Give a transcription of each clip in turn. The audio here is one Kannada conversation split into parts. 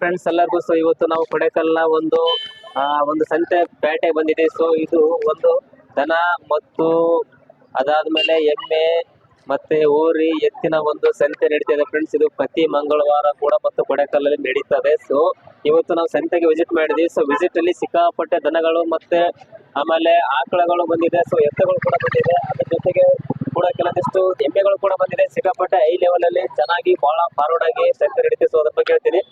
ಫ್ರೆಂಡ್ಸ್ ಎಲ್ಲರಿಗೂ ಸೊ ಇವತ್ತು ನಾವು ಕೊಡೆಕಲ್ನ ಒಂದು ಒಂದು ಸಂತೆ ಪೇಟೆ ಬಂದಿದೆ. ಸೊ ಇದು ಒಂದು ದನ ಮತ್ತು ಅದಾದ್ಮೇಲೆ ಎಮ್ಮೆ ಮತ್ತೆ ಊರಿ ಎತ್ತಿನ ಒಂದು ಸಂತೆ ನಡೀತಿದೆ ಫ್ರೆಂಡ್ಸ್ ಇದು ಪ್ರತಿ ಮಂಗಳವಾರ ಕೂಡ ಮತ್ತು ಕೊಡೆಕಲ್ಲಲ್ಲಿ ನಡೀತದೆ. ಸೊ ಇವತ್ತು ನಾವು ಸಂತೆಗೆ ವಿಸಿಟ್ ಮಾಡಿದ್ವಿ. ಸೊ ವಿಸಿಟ್ ಅಲ್ಲಿ ಸಿಕ್ಕಾಪಟ್ಟೆ ದನಗಳು ಮತ್ತೆ ಆಮೇಲೆ ಆಕಳಗಳು ಬಂದಿದೆ. ಸೊ ಎತ್ತುಗಳು ಕೂಡ ಬಂದಿದೆ. ಅದ್ರ ಜೊತೆಗೆ ಕೂಡ ಕೆಲವೊಂದಿಷ್ಟು ಎಮ್ಮೆಗಳು ಕೂಡ ಬಂದಿದೆ. ಸಿಕ್ಕಾಪಟ್ಟೆ ಹೈ ಲೆವೆಲ್ ಅಲ್ಲಿ ಚೆನ್ನಾಗಿ ಬಹಳ ಫಾರ್ವರ್ಡ್ ಆಗಿ ಸಂತೆ ನಡೀತಿದೆ. ಸೊ ಅದ್ರ ಬಗ್ಗೆ ಹೇಳ್ತೀನಿ.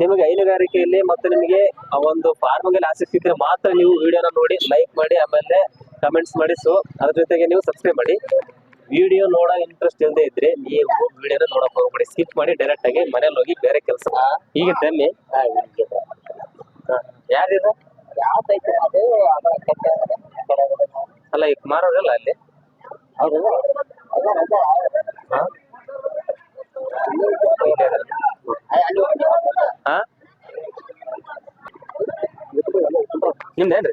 ನಿಮಗೆ ಹೈನುಗಾರಿಕೆಯಲ್ಲಿ ಮತ್ತು ನಿಮಗೆ ಆ ಒಂದು ಫಾರ್ಮಿಂಗ್ ಅಲ್ಲಿ ಆಸಕ್ತಿ ಇದ್ರೆ ಮಾತ್ರ ನೀವು ವಿಡಿಯೋನ ನೋಡಿ ಲೈಕ್ ಮಾಡಿ ಆಮೇಲೆ ಕಮೆಂಟ್ಸ್ ಮಾಡಿ. ಸೊ ಅದ್ರ ಜೊತೆಗೆ ನೀವು ಸಬ್ಸ್ಕ್ರೈಬ್ ಮಾಡಿ. ವಿಡಿಯೋ ನೋಡೋ ಇಂಟ್ರೆಸ್ಟ್ ಇಲ್ಲದೆ ಇದ್ರೆ ನೀವು ವಿಡಿಯೋನ ನೋಡಕ್ ಹೋಗ್ಬೇಡಿ. ಸ್ಕಿಪ್ ಮಾಡಿ ಡೈರೆಕ್ಟ್ ಆಗಿ ಮನೇಲಿ ಹೋಗಿ ಬೇರೆ ಕೆಲಸ ಈಗ ತನ್ನಿ ಯಾರಿದ ಯಾವ್ದೈತೆ ಅದು? ಅದ ಕೆಟ್ಟ ಅಲ್ಲ ಈಗ ಮಾರೋರಲ್ಲ ಅಲ್ಲಿ? ಹೌದು ಹಾ ಅದ ಹಾ? ನಿಮ್ದೇನ್ರಿ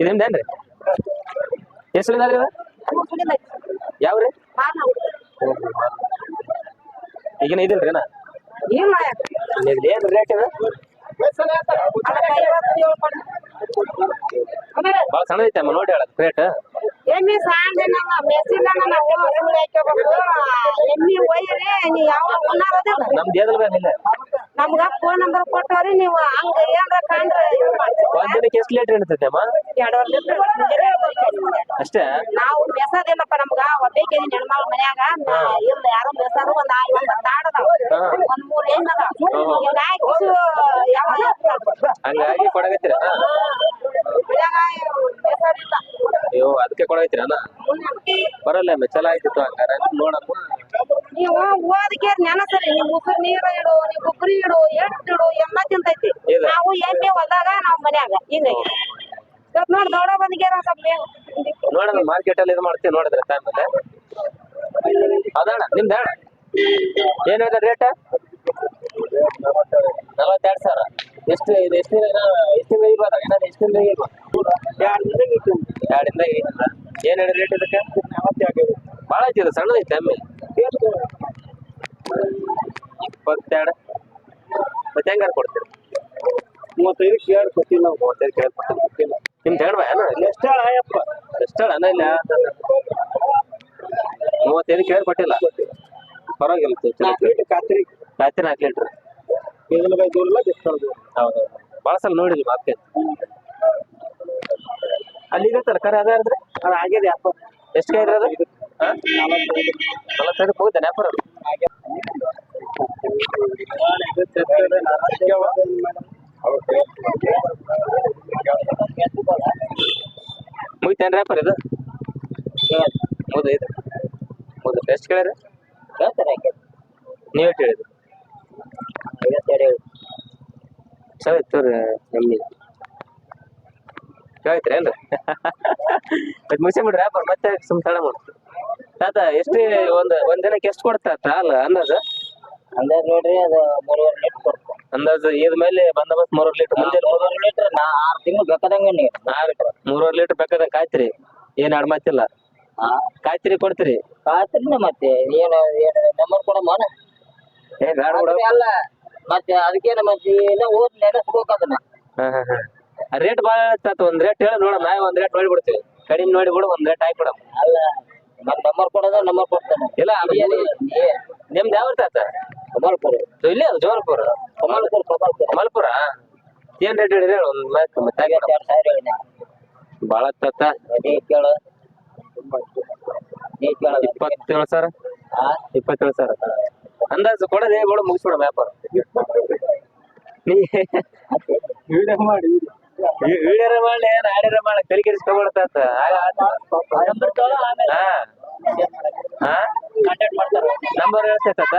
ಇದು ನಿಮ್ದೇನ್ರಿ ಹೆಸರು ಇದು ಯಾವ್ರಿ? ಈಗಿನ ಇದಿಲ್ರಿ ನಾ ಏನ್ ರೇಟ್ ಇದು ಭಾಳ ಸಣ್ಣದೈತೆ ಅಮ್ಮ ನೋಡಿ ಹೇಳಕ್ ರೇಟ್ ಎಮ್ಮಿ ಸಾಂದಿನಲ್ಲ ಮೆಸಿನ ನಾವು ಸುಳ್ಳು ಹಾಕೋಬೇಕು ಎಮ್ಮಿ ಒಯ್ಯಿರಿ ನೀ ಯಾವ ಉಣ್ಣಾರೋದಿಲ್ಲ ನಮ್ಗ ಫೋನ್ ನಂಬರ್ ಕೊಟ್ಟವ್ರಿ ನೀವು ಹಂಗ ಏನ್ರ ಕಂಡ್ರೆ ಇದು ಮಾಡಿ ಒಂದ್ ದಿನಕ್ಕೆ ಎಷ್ಟು ಲೀಟರ್ ಅಮ್ಮ? ಲೀಟರ್. ಅಷ್ಟೇ? ನಾವು ಮೆಸದಿಲ್ಲಪ್ಪ ನಮ್ಗ ಒಬ್ಬಕ್ಕೆ ಹೆಣ್ಮಗಳ ಮನ್ಯಾಗ. ಇಲ್ಲ ಯಾರು ಮೆಸಾರು ಒಂದ್ ಆ- ಒಂದ್ ತಾಡದಾವ. ಒಂದ್ ಮೂರ್ ಹೆಣ್ಣು ಅದಾವ. ಈಗ ಹಾಕಿ ಯಾವಾಗ ಹಂಗಾಗಿ ಕೊಡಗತ್ತಿರ? ಮನ್ಯಾಗ ಮೆಸದಿಲ್ಲ ಅಯ್ಯೋ ಅದಕ್ಕೆ ಅಣ್ಣ? ಬರಲ್ಲ ಅಮ್ಮ ಚಲೋ ಆಯ್ತಿತ್ತು ಹಂಗಾರೆ. ನೋಡಮ್ಮ. ನೀವು ಓದಕ್ಕೆ ನೀವು ಉಸಿರು ನೀರ ಇಡು ನೀವು ಇಡು ಎಟ್ಟು ಇಡು ಎಲ್ಲ ತಿಂತೈತಿ. ಇದೆ. ನಾವು ಎಮ್ಮೆ ಹೊಲ್ದಾಗ ನಾವು ಮನ್ಯಾಗ. ನೋಡಿ ದೊಡ್ಡ ಸ್ವಲ್ಪ ನೋಡೋಣ ಮಾರ್ಕೆಟ್ ಅಲ್ಲಿ ಇದು ಮಾಡ್ತೀವಿ ನೋಡಿದ್ರೆ ಟೈಮ್ ಅಲ್ಲಿ. ಅದಣ್ಣ ನಿಮ್ದ ಅಣ್ಣ ಏನ್ ಹೇಳಿದ ರೇಟ್ ನಲವತ್ತೆರಡು ಸಾವಿರ. ಎಷ್ಟು ಇದು ಎಷ್ಟು ದಿನ ಎಷ್ಟು ದಿನ ಇರ್ಬೋದು ಏನಾದ್ರು ಎಷ್ಟು ದಿನ ಇರ್ಬೋದು ಎರಡು ದಿನ ಇಲ್ಲ ಏನು ಹೇಳಿ ರೇಟ್ ಇದಕ್ಕೆ? ಭಾಳ ಐತಿ ಇದು ಐತೆ ಎಮ್ಮೆ. ಇಪ್ಪತ್ತೆರಡು. ಮತ್ತೆ ಹೆಂಗಾರು ಕೊಡ್ತೀರಿ? ಮೂವತ್ತೈದು ಕೇಳಿ ಕೊಟ್ಟಿಲ್ಲ ಮೂವತ್ತೈದು ಕೇಳಿ ಕೊಟ್ಟಿಲ್ಲ ನಿಮ್ದು ಹೇಳುವ ಏನು? ಎಷ್ಟು ಆಯಪ್ಪ. ಎಷ್ಟು ಅಣ್ಣ ಇಲ್ಲ? ಮೂವತ್ತೈದು ಕೇಳಿ ಕೊಟ್ಟಿಲ್ಲ. ಪರವಾಗಿಲ್ಲ ಖಾತ್ರಿ ಖಾತ್ರಿ ನಾಲ್ಕು ಲೀಟ್ರ್. ಹೌದು ಭಾಳ ಸಲ ನೋಡಿದ್ವಿ ಮಾರ್ಕೆ ಅಲ್ಲಿ ತರಕಾರಿ ಅದ ಅದೇ ಅಂದ್ರೆ ಅದು ಅಪ್ಪ ಎಷ್ಟು ಕೈ ಇರೋದು? ನಲವತ್ತೈದು. ಹೋಗ್ತಾನೆ ವ್ಯಾಪಾರ ಅದು ಮುಗಿತೇನ್ರಿ ವ್ಯಾಪಾರ ಇದು? ಮುಗಿದು ಇದು ಮುಗಿದು ಎಷ್ಟು ಕೇಳಿರಿ ನೀವೇ ಕೇಳಿದ್ರು ನೀವು ಹೇಳಿದ್ರಿ ಐವತ್ತೆರಡು ಸರಿ ತೋರಿ ಎಮ್ಮಿ ಕೇಳ್ತೀರಿ ಏನ್ರಿ? ಅದು ಮುಗಿಸ್ಬಿಡ್ರಿ ಬರ ಮತ್ತೆ ಸುಮ್ ತಡ ಮಾಡ್ತು ತಾತ ಎಷ್ಟು ಒಂದು ಒಂದ್ ದಿನಕ್ಕೆ ಎಷ್ಟು ಕೊಡ್ತಾ ಅಲ್ಲ ಅಂದಾಜು? ಅಂದಾಜ್ ನೋಡ್ರಿ ಅದು ಮೂರುವರೆ ಲೀಟರ್ ಕೊಡ್ತು ಅಂದಾಜು ಇದ್ ಮೇಲೆ ಬಂದೋಬಸ್ತ್ ಮೂರುವರೆ ಲೀಟರ್ ಮುಂದೆ ಮೂರುವರೆ ಲೀಟರ್ ನಾ ಆರು ತಿಂಗಳು ಬೇಕಾದಂಗ ನೀವು ಆರು ಮೂರುವರೆ ಲೀಟರ್ ಬೇಕಾದಂಗ ಕಾಯ್ತಿರಿ. ಏನ್ ಆ ಕಾಯ್ತಿರಿ ಕೊಡ್ತೀರಿ. ಕಾತ್ರಿನ ಮತ್ತೆ ಏನು ಏನು ನಂಬರ್ ಕೊಡಮ್ಮ. ಏ ಬೇಡ. ಬಿಡು. ಅಲ್ಲ. ಮತ್ತೆ ಅದಕ್ಕೆ ನಮ್ಮ ಎಲ್ಲ ಓದ್ ನೆನೆಸ್ಬೇಕು ಅದನ್ನ ರೇಟ್ ಬಾಳ ಆಯ್ತು ಒಂದ್ ರೇಟ್ ಹೇಳಿ ನೋಡ ನಾವ್ ಒಂದ್ ರೇಟ್ ನೋಡಿ ಬಿಡ್ತೀವಿ ಕಡಿಮೆ ನೋಡಿ ಬಿಡು ಒಂದ್ ರೇಟ್ ಹಾಕಿ ಬಿಡಮ್ ಅಲ್ಲ ಮತ್ತೆ ನಂಬರ್ ಕೊಡೋದ ನಂಬರ್ ಕೊಡ್ತಾನೆ ಇಲ್ಲ ನಿಮ್ದು ಯಾವ ತಾತ ಕಮಲ್ಪುರ ಇಲ್ಲೇ ಜೋಲ್ಪುರ. ಜೋರ್ಪುರ ಕಮಲ್ಪುರ ಕಮಲ್ಪುರ ಮಲ್ಪುರ ಏನ್ ರೇಟ್ ಹೇಳಿದ್ರೆ? ಹೇಳಿ ಒಂದ್ ಮತ್ತೆ ಮತ್ತೆ. ಸಾವಿರ ಹೇಳಿದೆ. ಭಾಳ ತಾತ ನೀ ಕೇಳು. ನೀ ಕೇಳು. ಇಪ್ಪತ್ತೇಳು ಸಾವಿರ? ಇಪ್ಪತ್ತೇಳು ಸಾವಿರ. ಅಂದಾಜು ಕೊಡದೆ ಬಿಡು ಮುಗಿಸ್ಬಿಡ ವ್ಯಾಪಾರ ನೀ ವಿಡಿಯೋ ಮಾಡಿ ವಿಡಿಯೋರ ಮಾಡಿ ಏನ್ ಆಡಿರ ಮಾಡಿ ತಲೆ ಕೆಡಿಸ್ಕೊಬಿಡ್ತಾತ ನಂಬರ್ ಹೇಳ್ತೈತ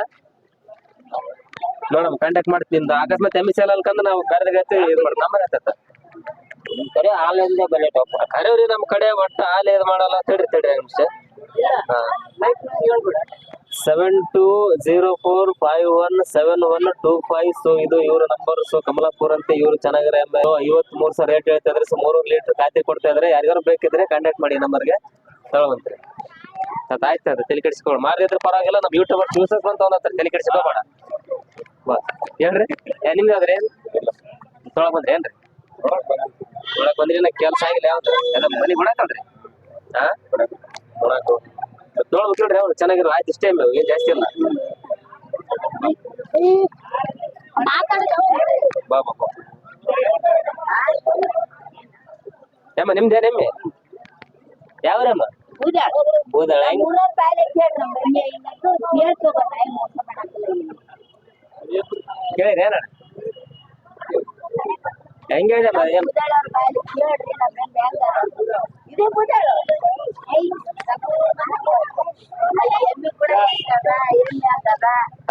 ನೋಡಮ್ ಕಾಂಟ್ಯಾಕ್ಟ್ ಮಾಡ್ತೀನಿ ನಿಮ್ದು ಅಕಸ್ಮಾತ್ ಎಂ ಎಸ್ ಎಲ್ ಅಲ್ಕಂದ್ರೆ ನಾವು ಬೇರೆ ಗತಿ ಇದು ಮಾಡಿ. ನಂಬರ್ ಹೇಳ್ತೈತ ನಿಮ್ ಕಡೆ ಬಲೆ ಟಾಪ್ ಕರೆಯವ್ರಿ ನಮ್ ಕಡೆ ಒಟ್ಟು ಹಾಲು ಇದು ಮಾಡಲ್ಲ ತಡ್ರಿ ತಡ್ರಿ ನಿಮಿಷ ಹಾ. Seven two zero four five one seven one two five so ಇದು ಇವ್ರ ನಂಬರ್ ಸೊ ಕಮಲಾಪುರ್ ಅಂತ ಇವ್ರು ಚೆನ್ನಾಗಿರೋ ಐವತ್ ಮೂರ್ ಸಾವಿರ ರೇಟ್ ಹೇಳ್ತಾ ಇದ್ರೆ ಸೊ ಮೂರು ಲೀಟರ್ ಖಾತೆ ಕೊಡ್ತಾ ಇದ್ರೆ ಯಾರಿಗಾರು ಬೇಕಿದ್ರೆ ಕಾಂಟ್ಯಾಕ್ಟ್ ಮಾಡಿ ನಂಬರ್ಗೆ ತಗೊಳ್ವಂತ್ರಿ. ಅದ್ ಆಯ್ತು ಅದು. ತಲೆ ಕೆಡಿಸ್ಕೊಳ ಮಾರಿದ್ರೆ ಪರವಾಗಿಲ್ಲ. ನಮ್ಮ ಯೂಟ್ಯೂಬರ್ ಜ್ಯೂಸಸ್ ಬಂತ ಒಂದ್ ತಲೆ ಕೆಡಿಸ್ಕೋಬೇಡ ಹೇಳ್ರಿ ನಿಮ್ದು ಅದ್ರಿ ತೊಳಗ್ ಬಂದ್ರಿ. ಏನ್ರಿ? ಬಂದ್ರಿ. ನಾ ಕೆಲ್ಸ ಆಗಿಲ್ಲ ಯಾವ್ದು? ಮನಿ ಬಿಡಕಲ್ರಿ ಹಾ? ನೋಡ್ಬೇಕು ನೋಡ್ರಿ ಅವ್ರು ಚೆನ್ನಾಗಿರೋ, ಆಯ್ತು ಇಷ್ಟೇ ಮೇವು ಏನ್ ಜಾಸ್ತಿ ಇಲ್ಲ. ಬಾ ಬಾ ಬಾ. ಏಮ್ಮ ನಿಮ್ದೇನ್ ಎಮ್ಮೆ ಯಾವ್ರಮ್ಮ ಬೂದಾಳ ಕೇಳಿರಿ, ಏನ? ಹೆಂಗ್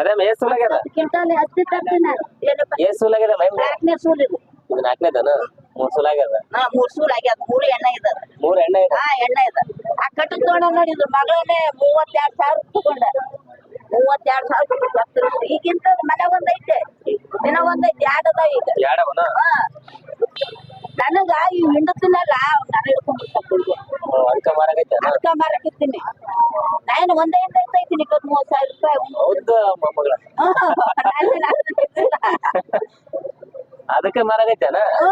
ಸೂಲ್ ಸುಲಾಗ್ಯದ ಏಸ್ ಸುಲಾಗ್ಯದ ಮೈ ಇದು ನಾಲ್ಕನೇದನ ಮೂರ್ ಸುಲಾಗ್ಯದ ಮೂರ್ ಸೂಲ್ ಆಗ್ಯಾದ ಮೂರು ಎಣ್ಣೆ ಇದೆ ಮೂರ್ ಎಣ್ಣೆ ಇದೆ? ಹಾ ಎಣ್ಣೆ ಇದೆ ಆ ಕಟ್ಟದ್ ನೋಡ ನೋಡಿದ್ರು ಮಗಳೇ ಮೂವತ್ತೆರಡು ಸಾವಿರ ತಗೊಂಡ ಮೂವತ್ತೆರಡು ಸಾವಿರ ಕೊಟ್ಟು ಈಗಿಂತ ಮನೆ ಒಂದೈತೆ. ದಿನ ಒಂದೈತೆ ಎರಡ್ ಅದಾವ ಈಗ ಹಾ. ನನಗ ಈ ಹೆಂಡತಿನಲ್ಲ ನಾನು ಹಿಡ್ಕೊಂಡ್ಬಿಡ್ತೀನಿ ಅದಕ್ಕ ಮಾರಾಗೈತೆ ಅದಕ್ಕ ಮಾರಕಿರ್ತೀನಿ ನಾನು ಒಂದೇ ಹಿಂದೆ ಇರ್ತೈತೀನಿ ಇಪ್ಪತ್ತ್ ಮೂವತ್ತು ಸಾವಿರ ರೂಪಾಯಿ. ಹೌದ ಮೊಮ್ಮಗಳ. ಅದಕ್ಕೆ ಮಾರಾಗೈತೆನ? ಹಾ,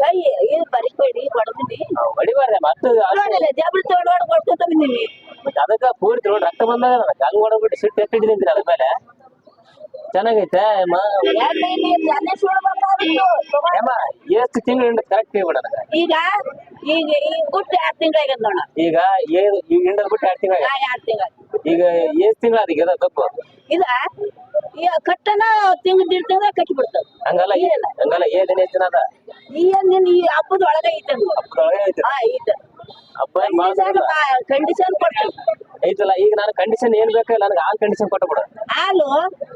ಕೈ ಇದು ಬರಿಬೇಡಿ ಹೊಡೆದಿನಿ ಹೊಡಿಬಾರ್ದೆ ಮತ್ತೆ ನೋಡಿಲ್ಲ ಜಬರಿ ತಗೊಂಡು ಹೊಡ್ ಕೊಡ್ಕೊಂತ ಬಂದೀನಿ ಅದಕ್ಕ ಪೂರ್ತಿ ನೋಡಿ ರಕ್ತ ಬಂದಾಗ ನನಗೆ ಹಂಗ್ ಹೊಡಬಿಟ್ಟು ಸಿಟ್ಟು ಎತ್ತಿಟ್ಟಿದ್ದೀನಿ ಅದ್ರ ಮೇಲೆ. ಚೆನ್ನಾಗೈತೆ ಎಷ್ಟು ತಿಂಗಳು ಕರೆಕ್ಟ್ ಹೇಳ್ಬಿಡ ಈಗ ಈಗ ಬಿಟ್ಟು ಎರಡು ತಿಂಗಳು ಆಗ್ಯದ ನೋಡ. ಈಗ ಏಳು ಈಗ ಹಿಂಡದ್ ಬಿಟ್ಟು ಎರಡು ತಿಂಗಳ ಎರಡು ತಿಂಗಳು ಈಗ ಎಷ್ಟು ತಿಂಗಳ ಅದಕ್ಕೆ ಅದ ಇದ ಈ ಕಟ್ಟನ ತಿಂಗ್ ದಿಡ್ ತಿಂಗಳ ಕಟ್ಟಿ ಬಿಡ್ತದ ಹಂಗಲ್ಲ ಏನ್ ಹಂಗಲ್ಲ ಏನ್ ಎಷ್ಟು ದಿನ ಅದ? ಈ ನಿನ್ ಈ ಹಬ್ಬದ ಒಳಗೆ ಐತೆ ಅದು. ಹಬ್ಬದೊಳಗೆ ಐತಿ. ಇಲ್ಲ. ಕಂಡೀಷನ್ ಕೊಟ್ಟು. ಐತಲ್ಲ ಈಗ ನಾನು ಕಂಡೀಷನ್ ಏನ್ ಬೇಕು ನನಗೆ ಆ ಕಂಡೀಷನ್ ಕೊಟ್ಟು ಬಿಡು. ಹಾಲು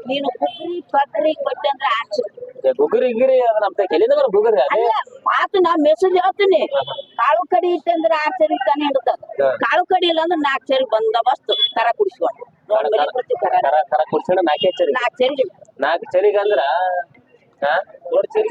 ನೀನು ಕುಕ್ರಿ ಪಕ್ರಿ ಕೊಟ್ಟೆ ಅಂದ್ರೆ ಆಚು. ಗುಗುರಿ ಗಿರಿ ನಮ್ಮ ಕೆಲಿಂದ ಬರೋ ಗುಗುರಿ ಅದೇ? ಮಾತು ನಾ ಮೆಸೇಜ್ ಹೇಳ್ತೀನಿ ಕಾಳು ಕಡಿ ಇಟ್ಟಂದ್ರೆ ಆರು ಸರಿ ತಾನೇ ಹಾ. ಕಾಳು ಕಡಿ ಇಲ್ಲ ಅಂದ್ರೆ ನಾಲ್ಕು ಸರಿ ಬಸ್ತು ಕರ ಕುಡಿಸ್ಕೊಂಡು. ಕರ ಕರ ಕುಡಿಸ್ಕೊಂಡು ನಾಲ್ಕೇ ಚರಿ ನಾಲ್ಕು ಸರಿ ನಾಲ್ಕು ಸರಿಗೆ ಅಂದ್ರ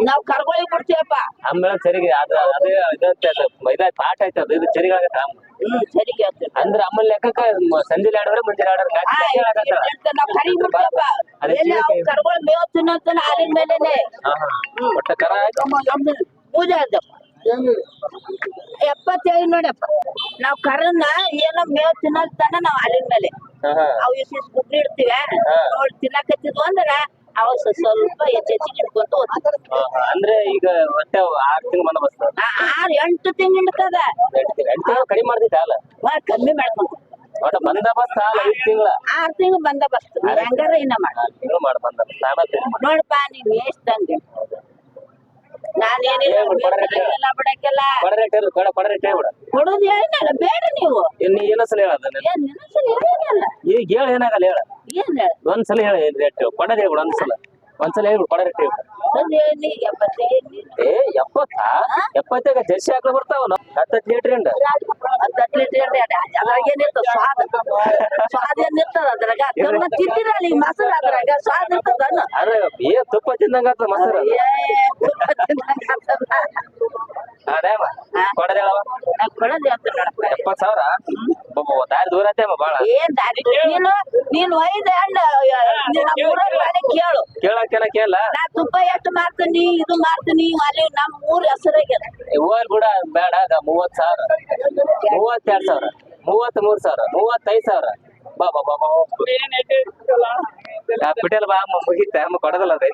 ನಾವ್ ಕರ್ಗೊಳಿ ಕೊಡ್ತೀವಪ್ಪ. ಆಮೇಲೆ ಚರಿಗೆ ಅದು ಅದೇ ಇದಂತೆ ಅದು ಮೈದಾ ಪಾಠ ಐತೆ ಅದು ಇದು ಚರಿಗಾಗತ್ತ ಹ್ಮ್ ಸರಿ ಲೆಕ್ಕ ಅಂದ್ರ ಅಮ್ಮಲ್ ಲೆಕ್ಕಕ್ಕ ಮ- ಸಂಜೆ ಆಡವ್ರೆ ಮುಂಜಾನೆ ಆಡೋರು ಆ, ಹೇಳ್ತ ನಾವ್ ಕರಿ ಬಿಡ್ತೀವಪ್ಪ. ಅದೇ ಎಲ್ಲಿ ಜೀವಕ್ಕೆ ಅವ್ ಕರ್ಗೊಳ್ ಮೇವ್ ತಿನ್ನೋತನ ಹಾಲಿನ ಮೇಲೆನೆ. ಹಾ ಹಾ ಒಟ್ಟ ಕರ ಪೂಜೆ ಆದಪ್ಪ ಎಪ್ಪತ್ತೈದು ನೋಡಪ್ಪ. ನಾವ್ ಕರನ್ನ ಏನೋ ಮೇವ್ ತಿನ್ನೋತನ ನಾವ್ ಹಾಲಿನ ಮೇಲೆ. ಅವ್ ಇಷ್ಟು ಕುಗ್ರಿ ಇಡ್ತೀವಿ ನೋಡಿ ತಿನ್ನಕತ್ತಿದ್ವು ಅಂದ್ರ ಅವಾಗ ಸ್ವಲ್ಪ ಸ್ವಲ್ಪ ಹೆಚ್ಚು ಹೆಚ್ಚಿಗೆ ಇಟ್ಕೊಂತ ಹೋಗ್ತದೆ ಹಾ, ಹಾ. ಅಂದ್ರೆ ಈಗ ಒಟ್ಟೆ ಆರ್ ತಿಂಗಳು ಮನ ಬಸ್ತ ಆರು ಎಂಟು ತಿಂಗಳು ತಿಂಗಳು ಕಡಿಮೆ ಮಾಡ್ತೈತೆ ಅಲ್ಲ? ವಾ, ಕಮ್ಮಿ ಮಾಡ್ಕೊಂತ ಒಟ್ಟ ಬಂದ ಬಸ್ ಐದು ತಿಂಗಳ. ಆರ್ ತಿಂಗಳು ಬಂದ ಬಸ್ತು ಹಂಗಾರ ಇನ್ನ ಮಾಡ. ತಿಂಗಳು ಮಾಡಿ ಬಂದ ತಿಂಗಳು ನೋಡಪ್ಪ ನೀನ್ ಎಷ್ಟಂಗೆ ನಾನೇನಿಲ್ಲ ಹೇಳ್ಬಿಡು, ಕೊಡ ರೇಟ್ ಹೇಳು. ಬಿಡಕ್ಕೆಲ್ಲ ಬಿಡಕ್ಕೆಲ್ಲ ಕೊಡ ರೇಟ್ ಹೇಳು ಕೊಡ ಕೊಡ ರೇಟ್ ಹೇಳ್ಬಿಡ ಕೊಡೋದು ಹೇಳಿನಲ್ಲ ಬೇಡ ನೀವು. ಏನಸಲ ಏನ್ ಹೇಳಿನಲ್ಲ ಈಗ ಹೇಳ ಏನಾಗಲ್ಲ ಹೇಳ ಹೇಳ. ಒಂದ್ಸಲ ಹೇಳಿ ರೇಟ್ ಕೊಡದ ಹೇಳ್ಬಿಡು ಒಂದ್ಸಲ. ಒಂದ್ಸಲ ಹೇಳಿ ಕೊಡ ರೇಟ್ ಅದು ಏ ಎಪ್ಪತ್ತಾ? ಎಪ್ಪತ್ತಾಗ ಜರ್ಸಿ ಹಾಕ್ಲ ಬರ್ತಾವ ನಾವು ಹತ್ತತ್ತು ಲೀಟ್ರ್ ಹಿಂಡ ಹತ್ತು ಲೀಟರ್ ಅದ್ರಾಗ ಏನಿರ್ತದ ಸ್ವಾದ? ಸ್ವಾದ ಏನಿರ್ತದ ಅದ್ರಾಗ? ತಮ್ಮ ತಿಂತೀರಲ್ಲ ಈ ಮೊಸರು ಅದ್ರಾಗ? ಸ್ವಾದ ಇರ್ತದ ಅರೆ ಏ ತುಪ್ಪ ತಿಂದಂಗ ಆಗ್ತದ ಮೊಸರು? ಏ, ತುಪ್ಪ ತಿಂದಂಗ್ ಆಗ್ತದ. ಅದೇಮ ಕೊಡದ ಹೇಳವ. ನಾ ಕೊಡೋದ್ ಹೇಳ್ತೀನಿ ನೋಡಪ್ಪ. ಎಪ್ಪತ್ ಸಾವಿರ? ದಾರಿ ದೂರ ಐತೆಮ್ಮ ಬಾಳ. ಏನ್ ದಾರಿ ನೀನು ಒಯ್ದ ಹಣ್ಣು ಕೇಳು ಕೇಳಕ್ಕೆಲ್ಲ ಕೇಳ ನಾ ತುಪ್ಪ ಎಷ್ಟು ಮಾರ್ತೀನಿ ಇದು ಮಾರ್ತೀನಿ ಅಲ್ಲಿ ನಮ್ಮ ಊರ್ ಹೆಸರಾಗ್ಯದ ಹೋಲ್ ಕೂಡ ಬೇಡ ಮೂವತ್ ಸಾವಿರ. ಮೂವತ್ತೆರಡು ಸಾವಿರ ಮೂವತ್ತ್ ಮೂರ್ ಸಾವಿರ ಮೂವತ್ತೈದ್ ಸಾವಿರ. ಬಾ ಬಾ ಬಾ ಬಾ ಬಾ ಮುಗಿತ ಅಮ್ಮ ಕೊಡದಲ್ಲ ಅದೇ